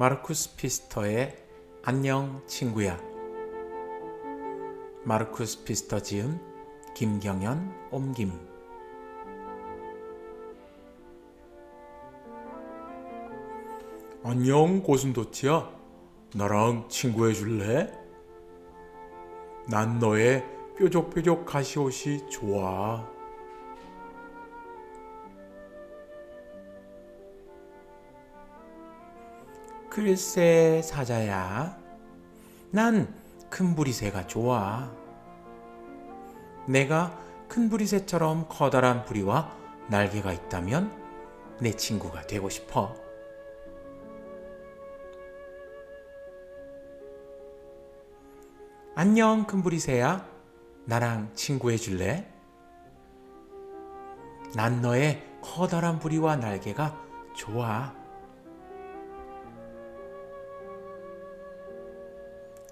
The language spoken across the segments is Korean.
마르쿠스 피스터의 안녕 친구야. 마르쿠스 피스터 지음 김경연 옮김. 안녕 고슴도치야. 나랑 친구해 줄래? 난 너의 뾰족뾰족 가시옷이 좋아. 글쎄 사자야. 난 큰 부리새가 좋아. 내가 큰 부리새처럼 커다란 부리와 날개가 있다면 내 친구가 되고 싶어. 안녕 큰 부리새야. 나랑 친구해 줄래? 난 너의 커다란 부리와 날개가 좋아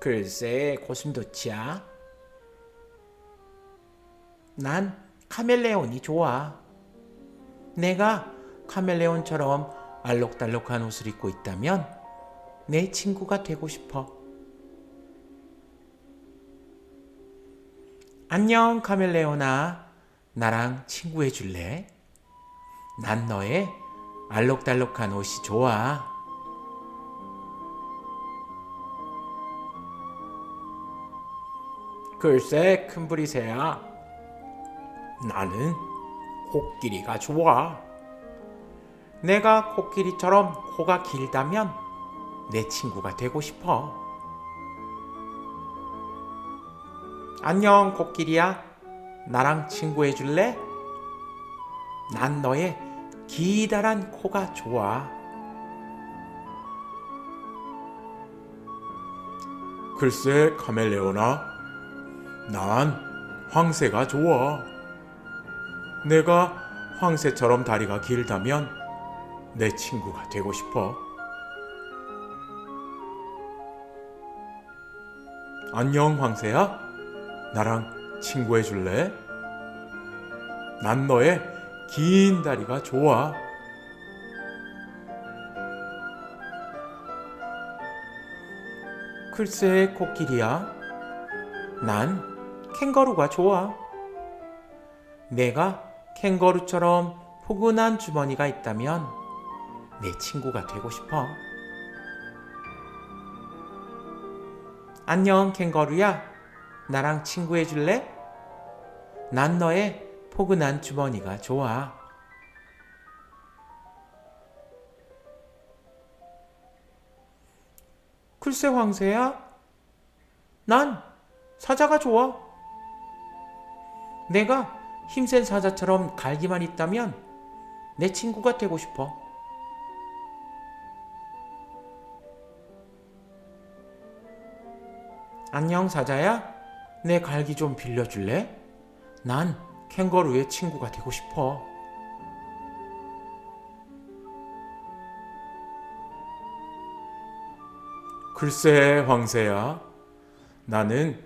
글쎄 고슴도치야. 난 카멜레온이 좋아. 내가 카멜레온처럼 알록달록한 옷을 입고 있다면 내 친구가 되고 싶어. 안녕 카멜레온아. 나랑 친구해 줄래? 난 너의 알록달록한 옷이 좋아. 글쎄 큰 부리새야. 나는 코끼리가 좋아. 내가 코끼리처럼 코가 길다면 내 친구가 되고 싶어. 안녕 코끼리야. 나랑 친구해 줄래? 난 너의 기다란 코가 좋아. 글쎄 카멜레오나 난 황새가 좋아. 내가 황새처럼 다리가 길다면 내 친구가 되고 싶어. 안녕 황새야. 나랑 친구해 줄래? 난 너의 긴 다리가 좋아. 글쎄 코끼리야. 난 캥거루가 좋아. 내가 캥거루처럼 포근한 주머니가 있다면 내 친구가 되고 싶어. 안녕, 캥거루야. 나랑 친구해 줄래? 난 너의 포근한 주머니가 좋아. 글쎄, 황새야. 난 사자가 좋아. 내가 힘센 사자처럼 갈기만 있다면 내 친구가 되고 싶어. 안녕 사자야. 내 갈기 좀 빌려줄래? 난 캥거루의 친구가 되고 싶어. 글쎄 황새야. 나는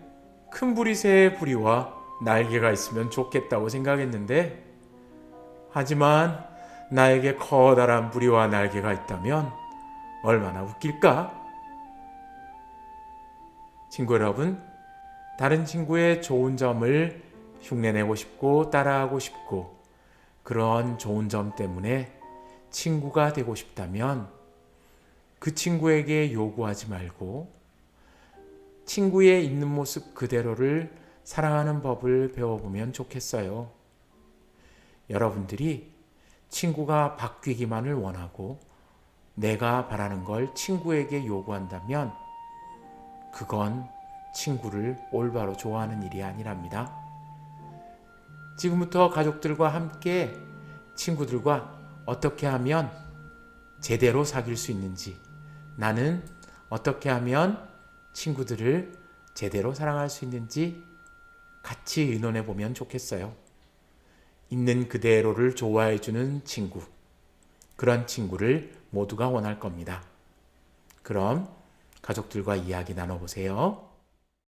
큰 부리새의 부리와 날개가 있으면 좋겠다고 생각했는데, 하지만 나에게 커다란 부리와 날개가 있다면 얼마나 웃길까? 친구 여러분, 다른 친구의 좋은 점을 흉내내고 싶고 따라하고 싶고 그런 좋은 점 때문에 친구가 되고 싶다면 그 친구에게 요구하지 말고 친구의 있는 모습 그대로를 사랑하는 법을 배워보면 좋겠어요. 여러분들이 친구가 바뀌기만을 원하고 내가 바라는 걸 친구에게 요구한다면 그건 친구를 올바로 좋아하는 일이 아니랍니다. 지금부터 가족들과 함께 친구들과 어떻게 하면 제대로 사귈 수 있는지 나는 어떻게 하면 친구들을 제대로 사랑할 수 있는지 같이 의논해 보면 좋겠어요. 있는 그대로를 좋아해 주는 친구. 그런 친구를 모두가 원할 겁니다. 그럼 가족들과 이야기 나눠보세요.